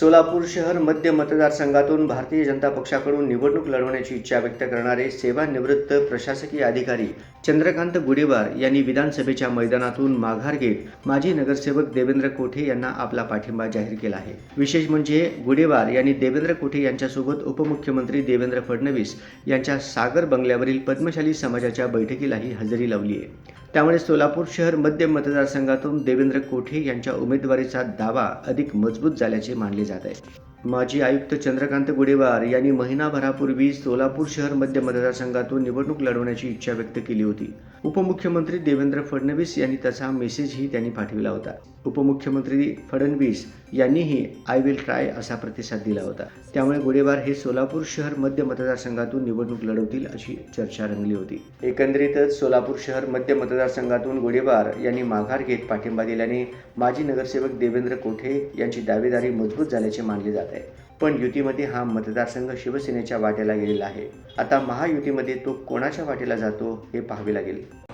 सोलापूर शहर मध्य मतदारसंघातून भारतीय जनता पक्षाकडून निवडणूक लढवण्याची इच्छा व्यक्त करणारे सेवानिवृत्त प्रशासकीय अधिकारी चंद्रकांत गुडेवार यांनी विधानसभेच्या मैदानातून माघार घेत माजी नगरसेवक देवेंद्र कोठे यांना आपला पाठिंबा जाहीर केला आहे. विशेष म्हणजे गुडेवार यांनी देवेंद्र कोठे यांच्यासोबत उपमुख्यमंत्री देवेंद्र फडणवीस यांच्या सागर बंगल्यावरील पद्मशाली समाजाच्या बैठकीलाही हजेरी लावली आहे. त्यामुळे सोलापूर शहर मध्य मतदारसंघातून देवेंद्र कोठे यांच्या उमेदवारीचा दावा अधिक मजबूत झाल्याचे मानले जात आहे माजी आयुक्त चंद्रकांत गुडेवार यांनी महिनाभरापूर्वी सोलापूर शहर मध्य मतदारसंघातून निवडणूक लढवण्याची इच्छा व्यक्त केली होती. उपमुख्यमंत्री देवेंद्र फडणवीस यांनी तसा मेसेजही त्यांनी पाठविला होता. उपमुख्यमंत्री फडणवीस यांनीही आय विल ट्राय असा प्रतिसाद दिला होता. त्यामुळे गुडेवार हे सोलापूर शहर मध्य मतदारसंघातून निवडणूक लढवतील अशी चर्चा रंगली होती. एकंदरीतच सोलापूर शहर मध्य मतदारसंघातून गुडेवार यांनी माघार घेत पाठिंबा दिल्याने माजी नगरसेवक देवेंद्र कोठे यांची दावेदारी मजबूत झाल्याचे मानले जाते आहे. पण युतीमध्ये हा मतदारसंघ शिवसेनेच्या वाट्याला गेलेला आहे. आता महायुतीमध्ये तो कोणाच्या वाटेला जातो हे पाहावे लागेल.